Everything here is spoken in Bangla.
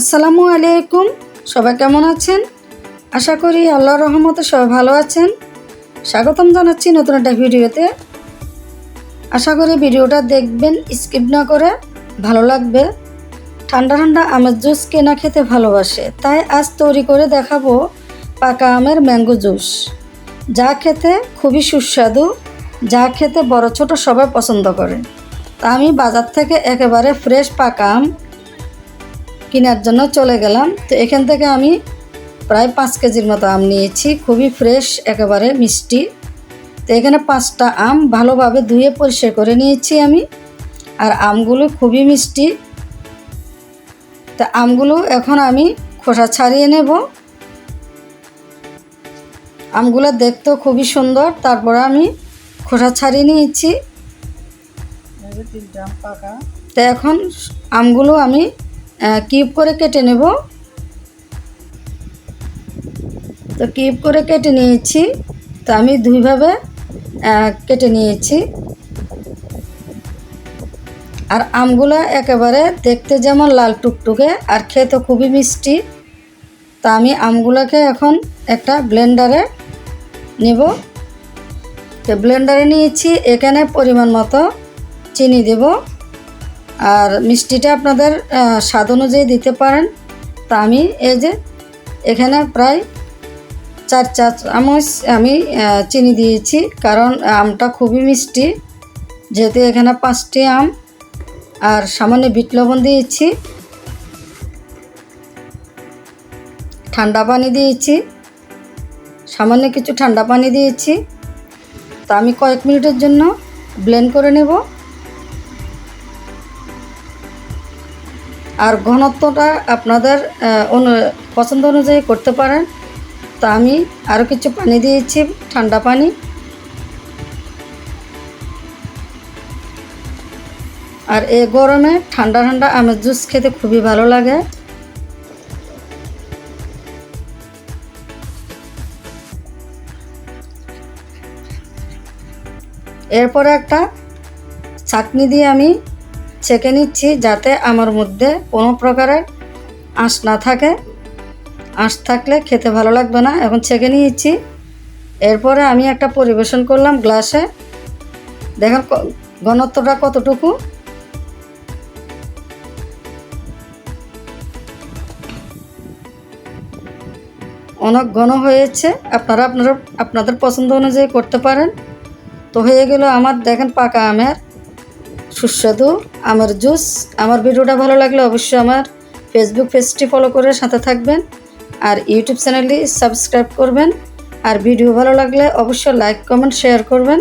আসসালামু আলাইকুম। সবাই কেমন আছেন? আশা করি আল্লাহর রহমতে সবাই ভালো আছেন। স্বাগতম জানাচ্ছি নতুন একটা ভিডিওতে। আশা করি ভিডিওটা দেখবেন, স্কিপ না করে ভালো লাগবে। ঠান্ডা ঠান্ডা আমের জুস কেনা খেতে ভালোবাসে, তাই আজ তৈরি করে দেখাবো পাকা আমের ম্যাঙ্গো জুস। যা খেতে খুবই সুস্বাদু, যা খেতে বড় ছোট সবাই পছন্দ করে। তা আমি বাজার থেকে একেবারে ফ্রেশ পাকা আম কেনার জন্য চলে গেলাম। তো এখান থেকে আমি প্রায় পাঁচ কেজির মতো আম নিয়েছি। খুবই ফ্রেশ একেবারে মিষ্টি। তো এখানে পাঁচটা আম ভালোভাবে ধুয়ে পরিষ্কার করে নিয়েছি আমি। আর আমগুলো খুবই মিষ্টি। তা আমগুলো এখন আমি খোসা ছাড়িয়ে নেব। আমগুলো দেখতেও খুবই সুন্দর। তারপরে আমি খোসা ছাড়িয়ে নিয়েছি। তো এখন আমগুলো আমি কিউব করে কেটে নেব। তো কিউব করে কেটে নিয়েছি। তো আমি দুইভাবে কেটে নিয়েছি। আর আমগুলো একেবারে দেখতে যেমন লাল টুকটুকে, আর খেতে খুবই মিষ্টি। তা আমি আমগুলোকে এখন একটা ব্লেন্ডারে নেব। তো ব্লেন্ডারে নিয়েছি, এখানে পরিমাণ মতো চিনি দেব। আর মিষ্টিটা আপনাদের স্বাদ অনুযায়ী দিতে পারেন। তা আমি এই যে এখানে প্রায় চার চা চামচ আমি চিনি দিয়েছি, কারণ আমটা খুবই মিষ্টি। যেহেতু এখানে পাঁচটি আম, আর সামান্য বিট লবণ দিয়েছি। ঠান্ডা পানি দিয়েছি। সামান্য কিছু ঠান্ডা পানি দিয়েছি। তা আমি কয়েক মিনিটের জন্য ব্লেন্ড করে নেব। আর ঘনত্বটা আপনাদের অনু- পছন্দ অনুযায়ী করতে পারেন। তা আমি আরও কিছু পানি দিয়েছি, ঠান্ডা পানি। আর এই গরমে ঠান্ডা ঠান্ডা আমের জুস খেতে খুবই ভালো লাগে। এরপরে একটা চাটনি দিয়ে আমি ছেঁকে নিচ্ছি যাতে আমার মধ্যে কোনো প্রকারের আঁশ না থাকে। আঁশ থাকলে খেতে ভালো লাগবে না। এখন ছেঁকে নিয়েছি। এরপরে আমি একটা পরিবেশন করলাম গ্লাসে। দেখেন ঘনত্বটা কতটুকু? অনেক ঘন হয়েছে। আপনারা আপনারা, আপনাদের পছন্দ অনুযায়ী করতে পারেন। তো হয়ে গেল আমার, দেখেন পাকা আমের সুস্বাদু, আমার জুস, আমার ভিডিওটা ভালো লাগলে অবশ্যই আমার ফেসবুক পেজটি ফলো করে সাথে থাকবেন আর ইউটিউব চ্যানেলটি সাবস্ক্রাইব করবেন। আর ভিডিও ভালো লাগলে অবশ্যই লাইক কমেন্ট শেয়ার করবেন।